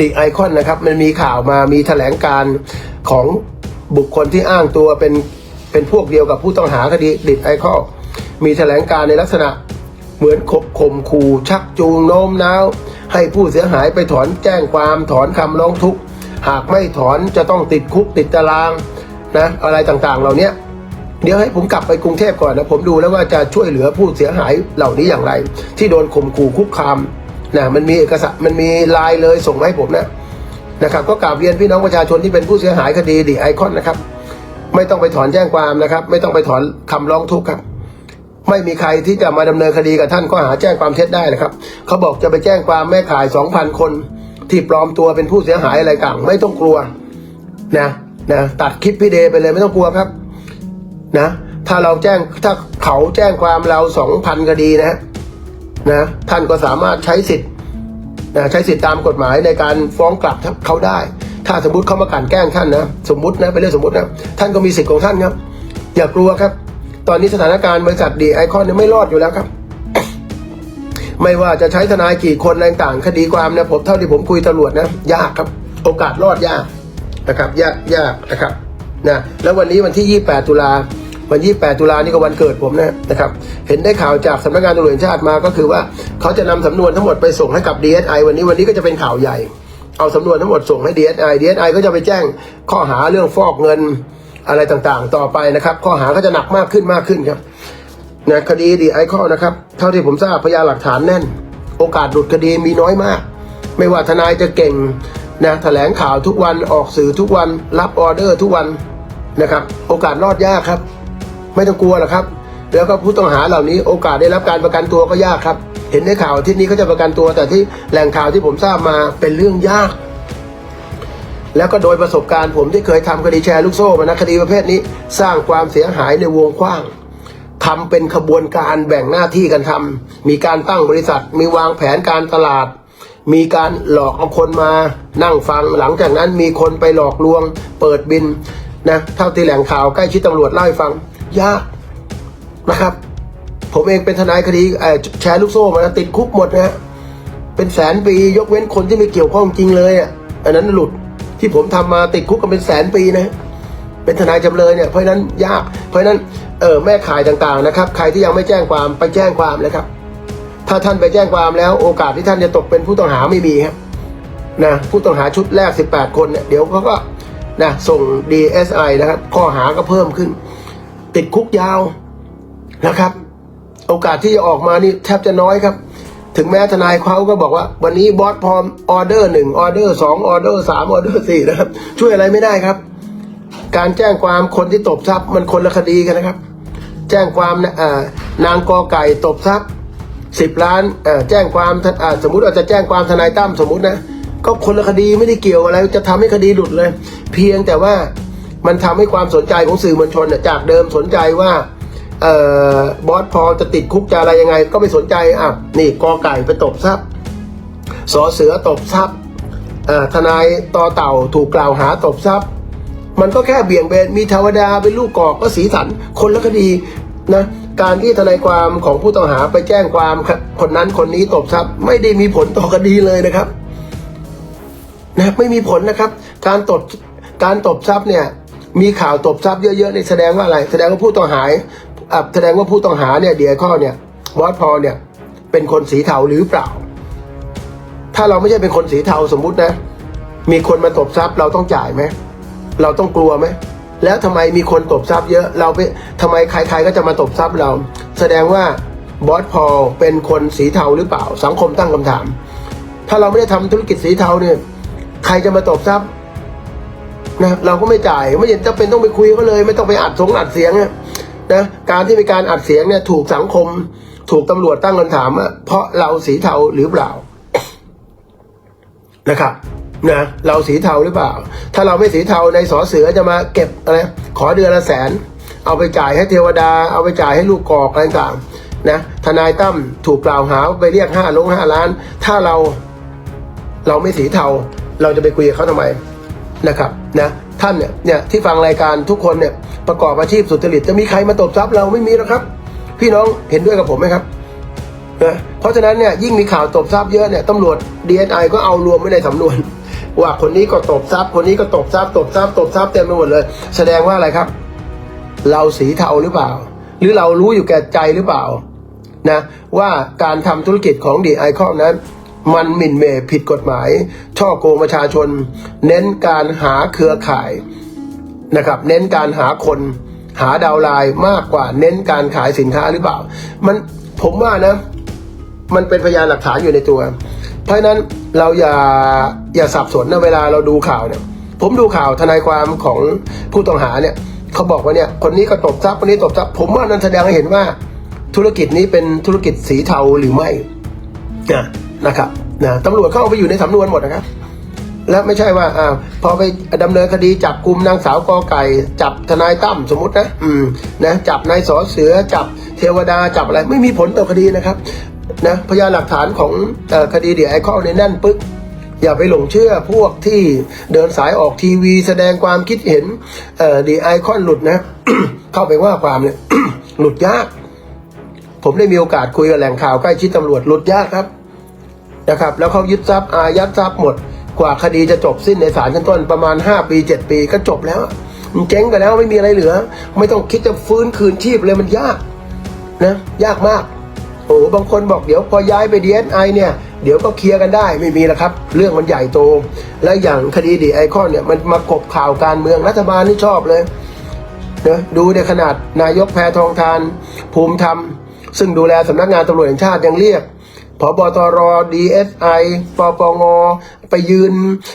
ดิไอคอนนะครับมันมีข่าวมามีแถลงการของบุคคลที่อ้างตัวเป็นเป็นพวกเดียวกับผู้ต้องหาคดีดิไอคอนมีแถลงการในลักษณะเหมือนขบข่มขู่ชักจูงโน้มน้าวให้ผู้เสียหายไปถอนแจ้งความถอนคำร้องทุกข์ หากไม่ถอนจะต้องติดคุกติดตารางนะอะไรต่างๆ เหล่าเนี้ยเดี๋ยวให้ผมกลับไปกรุงเทพก่อนนะผมดูแล้วว่าจะช่วยเหลือผู้เสียหายเหล่านี้อย่างไร ที่โดนข่มขู่คุกคาม นะมันมีเอกสารมันมีไลน์เลยส่งมาให้ผมนะนะครับ ก็กราบเรียนพี่น้องประชาชนที่เป็นผู้เสียหายคดีดีไอคอนนะครับ ไม่ต้องไปถอนแจ้งความนะครับ ไม่ต้องไปถอนคำร้องทุกข์ครับ ไม่มีใครที่จะมาดำเนินคดีกับท่านข้อหาแจ้งความเท็จได้นะครับเขาบอกจะไปแจ้งความแม่ขายสองพันคน ที่ปลอมตัวเป็นผู้เสียหายอะไรต่างไม่ต้องกลัวนะนะตัดคลิปพี่เดย์ไปเลยไม่ต้องกลัวครับนะถ้าเราแจ้งถ้าเขาแจ้งความเราสองพันคดีนะ นะท่านก็สามารถใช้สิทธิ์นะใช้สิทธิ์ตามกฎหมายในการฟ้องกลับเขาได้ ถ้าสมมติเขามากันแกล้งท่านนะสมมตินะเป็นเรื่องสมมตินะท่านก็มีสิทธิ์ของท่านครับ อย่ากลัวครับ ตอนนี้สถานการณ์บริษัทดีไอคอนเนี่ยไม่รอดอยู่แล้วครับไม่ว่าจะใช้ทนายกี่คนอะไรต่างๆคดีความนะผมเท่าที่ผมคุยตำรวจนะยากครับ โอกาสรอดยากนะครับ ยากยากนะครับนะแล้ววันนี้วันที่ 28 ตุลา วัน28ตุลานี่ก็วันเกิดผมนะนะครับ เห็นได้ข่าวจากสำนักงานตำรวจชาติมาก็คือว่าเขาจะนำสำนวนทั้งหมดไปส่งให้กับ DSI วันนี้วันนี้ก็จะเป็นข่าวใหญ่ เอาสำนวนทั้งหมดส่งให้ DSI DSI ก็จะไปแจ้งข้อหาเรื่องฟอกเงินอะไรต่างๆ ต่อไปนะครับ ข้อหาก็จะหนักมากขึ้นมากขึ้นครับนะคดีดีไอคอนะครับ เท่าที่ผมทราบพยานหลักฐานแน่น โอกาสหลุดคดีมีน้อยมาก ไม่ว่าทนายจะเก่งนะแถลงข่าวทุกวันออกสื่อทุกวันรับออเดอร์ทุกวันนะครับ โอกาสรอดยากครับ ไม่ต้องกลัวหรอกครับ แล้วก็ผู้ต้องหาเหล่านี้โอกาสได้รับการประกันตัวก็ยากครับ เห็นในข่าวที่นี้เขาจะประกันตัว แต่ที่แหล่งข่าวที่ผมทราบมาเป็นเรื่องยาก แล้วก็โดยประสบการณ์ผมที่เคยทำคดีแชร์ลูกโซ่มานะคดีประเภทนี้ สร้างความเสียหายในวงกว้างทำเป็นขบวนการแบ่งหน้าที่กันทำมีการตั้งบริษัท มีวางแผนการตลาด มีการหลอกเอาคนมานั่งฟัง หลังจากนั้นมีคนไปหลอกลวง เปิดบินนะ เท่าที่แหล่งข่าวใกล้ชิดตำรวจเล่าให้ฟัง ยากนะครับ ผมเองเป็นทนายคดีแชร์ลูกโซ่มาติดคุกหมดนะฮะเป็นแสนปียกเว้นคนที่ไม่เกี่ยวข้องจริงเลยอะอันนั้นหลุดที่ผมทำมาติดคุกกันเป็นแสนปีนะเป็นทนายจำเลยเนี่ยเพราะนั้นยาก เพราะฉะนั้นเออแม่ขายต่างๆนะครับ ใครที่ยังไม่แจ้งความไปแจ้งความเลยครับ ถ้าท่านไปแจ้งความแล้ว โอกาสที่ท่านจะตกเป็นผู้ต้องหาไม่มีครับนะผู้ต้องหาชุดแรก 18 คนเนี่ยเดี๋ยวเขาก็นะส่ง DSI นะครับข้อหาก็เพิ่มขึ้น ติดคุกยาวนะครับ โอกาสที่จะออกมานี่แทบจะน้อยครับ ถึงแม้ทนายเขาก็บอกว่า วันนี้บอสพร้อมออเดอร์หนึ่งออเดอร์สองออเดอร์สามออเดอร์สี่นะครับ ช่วยอะไรไม่ได้ครับ การแจ้งความคนที่ตบทรัพย์มันคนละคดีกันนะครับ แจ้งความนางกอไก่ตบทรัพย์สิบล้านแจ้งความสมมุติอาจจะแจ้งความทนายตั้มสมมุตินะก็คนละคดีไม่ได้เกี่ยวอะไร จะทำให้คดีหลุดเลย เพียงแต่ว่า มันทำให้ความสนใจของสื่อมวลชนจากเดิมสนใจว่าออบอสพอจะติดคุกจะอะไรยังไง ก็ไม่สนใจอะนี่กอไก่ไปตบทรัพย์สอเสือตบทรัพย์ทนายต่อเต่าถูกกล่าวหาตบทรัพย์ มันก็แค่เบี่ยงเบนมีเทวดาเป็นลูกกอกก็สีสันคนละคดีนะการที่ทนายความของผู้ต้องหาไปแจ้งความคนนั้นคนนี้ตบทรัพย์ ไม่ได้มีผลต่อคดีเลยนะครับนะไม่มีผลนะครับ การตบการตบทรัพย์เนี่ย มีข่าวตบทรัพย์เยอะๆในแสดงว่าอะไร แสดงว่าผู้ต้องหาอะแสดงว่าผู้ต้องหาเนี่ยเดียข้อเนี่ยบอสพอเนี่ยเป็นคนสีเทาหรือเปล่า ถ้าเราไม่ใช่เป็นคนสีเทาสมมุตินะ มีคนมาตบทรัพย์เราต้องจ่ายไหมเราต้องกลัวไหมแล้วทำไมมีคนตบทรัพย์เยอะเราไปทำไมใคร ๆก็จะมาตบทรัพย์เรา แสดงว่าบอสพอลเป็นคนสีเทาหรือเปล่า สังคมตั้งคำถาม ถ้าเราไม่ได้ทำธุรกิจสีเทาเนี่ยใครจะมาตบทรัพย์ นะเราก็ไม่จ่ายไม่เห็นจะเป็นต้องไปคุยเขาเลย ไม่ต้องไปอัดสงอัดเสียงนะการที่มีการอัดเสียงเนี่ยถูกสังคม ถูกตำรวจตั้งคำถามว่าเพราะเราสีเทาหรือเปล่านะครับนะเราสีเทาหรือเปล่า ถ้าเราไม่สีเทาในสอเสือจะมาเก็บอะไรขอเดือนละแสน เอาไปจ่ายให้เทวดา เอาไปจ่ายให้ลูกกอกอะไรต่างๆนะทนายตั้มถูกกล่าวหาไปเรียกห้าลงห้าล้าน ถ้าเราเราไม่สีเทา เราจะไปคุยกับเขาทำไมนะครับ นะท่านเนี่ยเนี่ยที่ฟังรายการทุกคนเนี่ยประกอบอาชีพสุจริตจะมีใครมาตบทรัพย์เราไม่มีหรอกครับ พี่น้องเห็นด้วยกับผมไหมครับนะเพราะฉะนั้นเนี่ยยิ่งมีข่าวตบทรัพย์เยอะเนี่ยตำรวจ DSI ก็เอารวมไว้ในสำนวน ว่าคนนี้ก็ตบทรัพย์ คนนี้ก็ตบทรัพย์ตบทรัพย์ตบทรัพย์เต็มไปหมดเลย แสดงว่าอะไรครับ เราสีเทาหรือเปล่า หรือเรารู้อยู่แก่ใจหรือเปล่านะว่าการทำธุรกิจของดีไอคอนนั้น มันหมิ่นเหมผิดกฎหมาย ช่อโกงประชาชน เน้นการหาเครือข่ายนะครับ เน้นการหาคนหาดาวไลน์มากกว่าเน้นการขายสินค้าหรือเปล่า มันผมว่านะ มันเป็นพยานหลักฐานอยู่ในตัว เพราะฉะนั้นเราอย่าอย่าสับสนนะเวลาเราดูข่าวเนี่ย ผมดูข่าวทนายความของผู้ต้องหาเนี่ยเขาบอกว่าเนี่ยคนนี้ก็ตบทรัพย์คนนี้ตบทรัพย์ผมว่านั้นแสดงให้เห็นว่าธุรกิจนี้เป็นธุรกิจสีเทาหรือไม่นะ นะครับนะตำรวจเข้าเอาไปอยู่ในสำนวนหมดนะครับ และไม่ใช่ว่าอ่าพอไปดำเนินคดีจับกลุ่มนางสาวกอไก่ จับทนายตั้มสมมตินะอืมนะจับนายสอเสือจับเทวดาจับอะไรไม่มีผลต่อคดีนะครับนะพยานหลักฐานของอคดีเดียไอคอนในแน่นปึ๊กอย่าไปหลงเชื่อพวกที่เดินสายออกทีวีแสดงความคิดเห็นเดีไอคอนหลุดนะ เข้าไปว่าความเนี่ยหลุดยาก ผมได้มีโอกาสคุยกับแหล่งข่าวใกล้ชิดตำรวจหลุดยากครับ นะครับแล้วเขายึดทรัพย์อายัดทรัพย์หมด กว่าคดีจะจบสิ้นในศาลชั้นต้นประมาณ 5 ปี 7 ปีก็จบแล้วมันเจ๊งกันแล้วไม่มีอะไรเหลือ ไม่ต้องคิดจะฟื้นคืนชีพเลยมันยากนะยากมากโอ้บางคนบอกเดี๋ยวพอย้ายไปดีเอสไอเนี่ยเดี๋ยวก็เคลียร์กันได้ไม่มีแล้วครับ เรื่องมันใหญ่โต และอย่างคดีดีไอคอนเนี่ยมันมากบข่าวการเมืองรัฐบาลนี่ชอบเลยนะดูในขนาดนายกแพทองทาน ภูมิธรรม ซึ่งดูแลสำนักงานตำรวจแห่งชาติยังเรียก พบตรดีเอสไอปปงไปยืน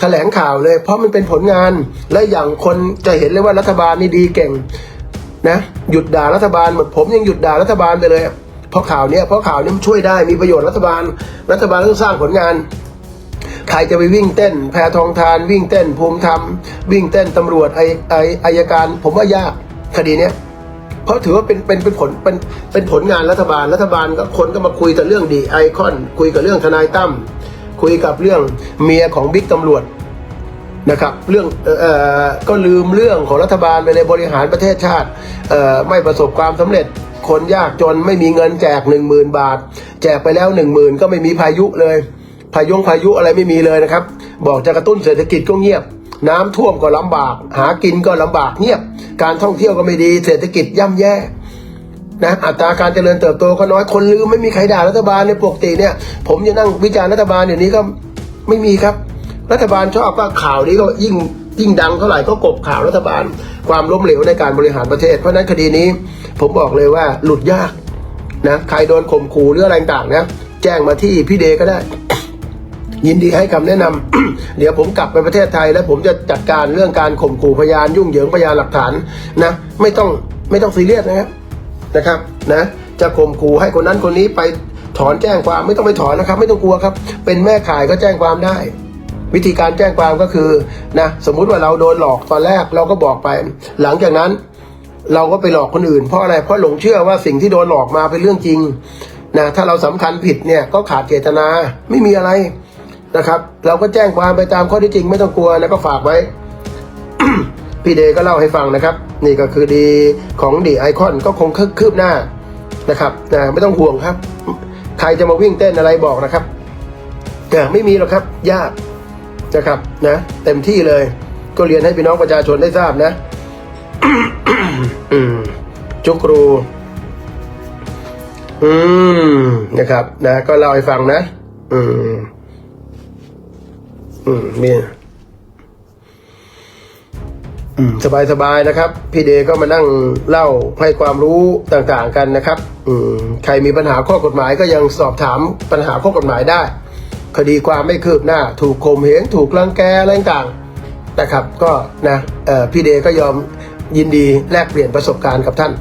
แถลงข่าวเลย เพราะมันเป็นผลงานและอย่างคนจะเห็นเลยว่ารัฐบาลนี่ดีเก่งนะหยุดด่ารัฐบาลหมดผมยังหยุดด่ารัฐบาลไปเลยเพราะข่าวเนี้ยเพราะข่าวนี้มันช่วยได้มีประโยชน์รัฐบาล รัฐบาลต้องสร้างผลงานใครจะไปวิ่งเต้น แพทองทานวิ่งเต้นภูมิธรรม วิ่งเต้นตำรวจไอไออายการ ผมว่ายากคดีเนี้ย เพราะถือว่าเป็นเป็นเป็นผลเป็นเป็นผลงานรัฐบาลรัฐบาลก็คนก็มาคุยแต่เรื่องดีไอคอน คุยกับเรื่องทนายตั้มคุยกับเรื่องเมียของบิ๊กตำรวจนะครับเรื่องเอ่อเอก็ลืมเรื่องของรัฐบาลไปเลยบริหารประเทศชาติเอ่อไม่ประสบความสำเร็จคนยากจนไม่มีเงินแจกหนึ่งหมื่นบาท แจกไปแล้วหนึ่งหมื่นก็ไม่มีพายุเลย พายุพายุอะไรไม่มีเลยนะครับ บอกจะกระตุ้นเศรษฐกิจก็เงียบ น้ำท่วมก็ลำบาก หากินก็ลำบากเงียบ การท่องเที่ยวก็ไม่ดี เศรษฐกิจย่ำแย่นะอัตราการเจริญเติบโตก็น้อยคนลืมไม่มีใครด่ารัฐบาลในปกติเนี่ย ผมจะนั่งวิจารณ์รัฐบาลเดี๋ยวนี้ก็ไม่มีครับ รัฐบาลชอบว่าข่าวนี้ก็ยิ่งยิ่งดังเท่าไหร่ก็กบข่าวรัฐบาล ความล้มเหลวในการบริหารประเทศ เพราะนั้นคดีนี้ ผมบอกเลยว่าหลุดยากนะใครโดนข่มขู่หรืออะไรต่างนะแจ้งมาที่พี่เดก็ได้ ยินดีให้คำแนะนำเดี๋ยวผมกลับไปประเทศไทย แล้วผมจะจัดการเรื่องการข่มขู่พยานยุ่งเหยิงพยานหลักฐานนะไม่ต้องไม่ต้องซีเรียสนะครับนะครับนะจะข่มขู่ให้คนนั้นคนนี้ไปถอนแจ้งความไม่ต้องไปถอนนะครับ ไม่ต้องกลัวครับ เป็นแม่ขายก็แจ้งความได้ วิธีการแจ้งความก็คือนะสมมุติว่าเราโดนหลอกตอนแรกเราก็บอกไป หลังจากนั้น เราก็ไปหลอกคนอื่นเพราะอะไรเพราะหลงเชื่อว่าสิ่งที่โดนหลอกมาเป็นเรื่องจริงนะถ้าเราสำคัญผิดเนี่ยก็ขาดเจตนาไม่มีอะไร นะครับ เราก็แจ้งความไปตามข้อที่จริงไม่ต้องกลัวนะก็ฝากไว้ พี่เดย์ก็เล่าให้ฟังนะครับ นี่ก็คือดีของดีไอคอนก็คงคืบหน้านะครับนะไม่ต้องห่วงครับ ใครจะมาวิ่งเต้นอะไรบอกนะครับแต่ไม่มีหรอกครับยากนะครับนะเต็มที่เลย ก็เรียนให้พี่น้องประชาชนได้ทราบนะจุกรูอืมนะครับ นะ ก็เล่าให้ฟังนะ อืม อืมมีอืมสบายสบายๆนะครับ พี่เดก็มานั่งเล่าให้ความรู้ต่างๆกันนะครับ อืมใครมีปัญหาข้อกฎหมายก็ยังสอบถามปัญหาข้อกฎหมายได้ คดีความไม่คืบหน้า ถูกข่มเหงถูกรังแกอะไรต่างๆนะครับ ก็นะเอ่อพี่เดก็ยอมยินดีแลกเปลี่ยนประสบการณ์กับท่าน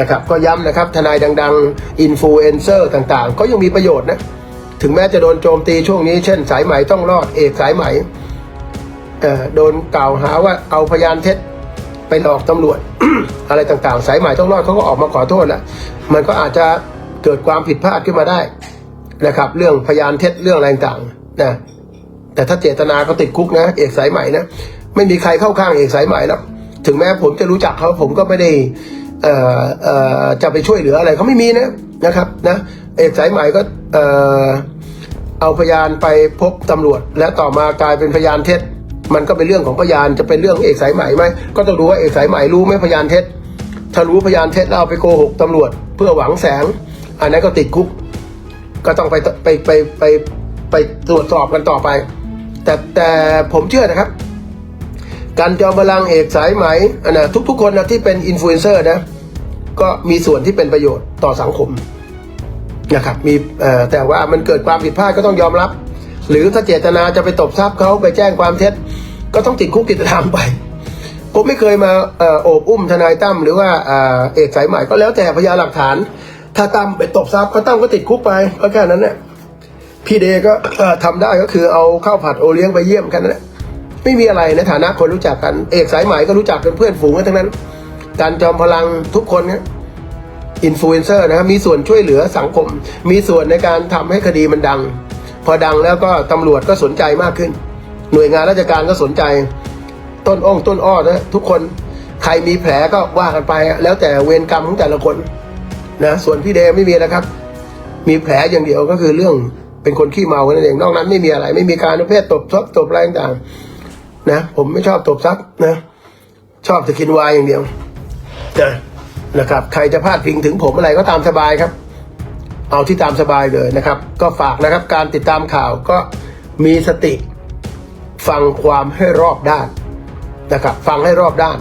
นะครับ ก็ย้ำนะครับ ทนายดัง ๆ อินฟลูเอนเซอร์ต่างๆ ก็ยังมีประโยชน์นะ ถึงแม้จะโดนโจมตีช่วงนี้ เช่น สายไหมต้องรอดเอกสายไหม่โดนกล่าวหาว่าเอาพยานเท็จไปหลอกตำรวจ อะไรต่างๆ สายไหมต้องรอดเขาก็ออกมาขอโทษแล้วมันก็อาจจะเกิดความผิดพลาดขึ้นมาได้นะครับ เรื่องพยานเท็จเรื่องอะไรต่างๆนะแต่ถ้าเจตนาเขาติดคุกนะ เอกสายไหมนะไม่มีใครเข้าข้างเอกสายไหมแล้วถึงแม้ผมจะรู้จักเขาผมก็ไม่ได้จะไปช่วยเหลืออะไรเขาไม่มีนะนะครับนะ เอกสายไหมก็เออเอาพยานไปพบตำรวจ และต่อมากลายเป็นพยานเท็จ มันก็เป็นเรื่องของพยานจะเป็นเรื่องเอกสายใหม่ไหมก็ต้องดูว่าเอกสายใหม่รู้ไหมพยานเท็จ ถ้ารู้พยานเท็จแล้วเอาไปโกหกตำรวจ เพื่อหวังแสง อันนั้นก็ติดคุก ก็ต้องไปไปไปไปไปตรวจสอบกันต่อไป แต่แต่ผมเชื่อนะครับการจอมพลังเอกสายไหมอันนะทุกๆคนนะที่เป็นอินฟลูเอนเซอร์นะก็มีส่วนที่เป็นประโยชน์ต่อสังคม นะครับมีแต่ว่ามันเกิดความผิดพลาดก็ต้องยอมรับ หรือถ้าเจตนาจะไปตบทรัพย์เขาไปแจ้งความเท็จ ก็ต้องติดคุกติดตารางไป ผมไม่เคยมาโอบอุ้มทนายตั้มหรือว่าเอกสายใหม่ก็แล้วแต่พยานหลักฐาน ถ้าตั้มไปตบทรัพย์ก็ตั้มก็ติดคุกไปก็แค่นั้นเนี่ยพี่เดก็เอ่อทำได้ก็คือเอาข้าวผัดโอเลี้ยงไปเยี่ยมกันนั่นแหละไม่มีอะไรในฐานะคนรู้จักกัน เอกสายใหม่ก็รู้จักกันเพื่อนฝูงกันทั้งนั้น การจอมพลังทุกคนเนี่ย อินฟลูเอนเซอร์นะครับมีส่วนช่วยเหลือสังคม มีส่วนในการทำให้คดีมันดัง พอดังแล้วก็ตำรวจก็สนใจมากขึ้น หน่วยงานราชการก็สนใจ ต้นอ้องต้นอ้อนะทุกคนใครมีแผลก็ว่ากันไป แล้วแต่เวรกรรมของแต่ละคนนะส่วนพี่เดไม่มีนะครับ มีแผลอย่างเดียวก็คือเรื่องเป็นคนขี้เมาค่นั่นเองนอกนั้นไม่มีอะไร ไม่มีการประเภทตบทรัพย์ตบอะไรต่างๆนะ ผมไม่ชอบตบทรัพย์นะ ชอบจะกินวายอย่างเดียวนะ นะครับ ใครจะพาดพิงถึงผมอะไรก็ตามสบายครับ เอาที่ตามสบายเลยนะครับ ก็ฝากนะครับการติดตามข่าวก็มีสติ ฟังความให้รอบด้านนะครับ ฟังให้รอบด้าน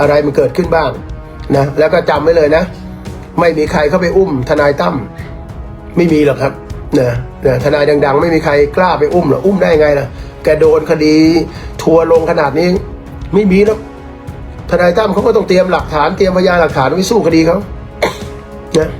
อะไรมันเกิดขึ้นบ้างนะแล้วก็จำไว้เลยนะ ไม่มีใครเข้าไปอุ้ม ทนายตั้มไม่มีหรอกครับนะนะทนายดัง ๆ ไม่มีใครกล้าไปอุ้มหรอกอุ้มได้ไงล่ะแกโดนคดี ทัวร์ลงขนาดนี้ ไม่มีแล้ว ทนายตั้มเขาก็ต้องเตรียมหลักฐานเตรียมพยานหลักฐานไว้สู้คดีเขานะ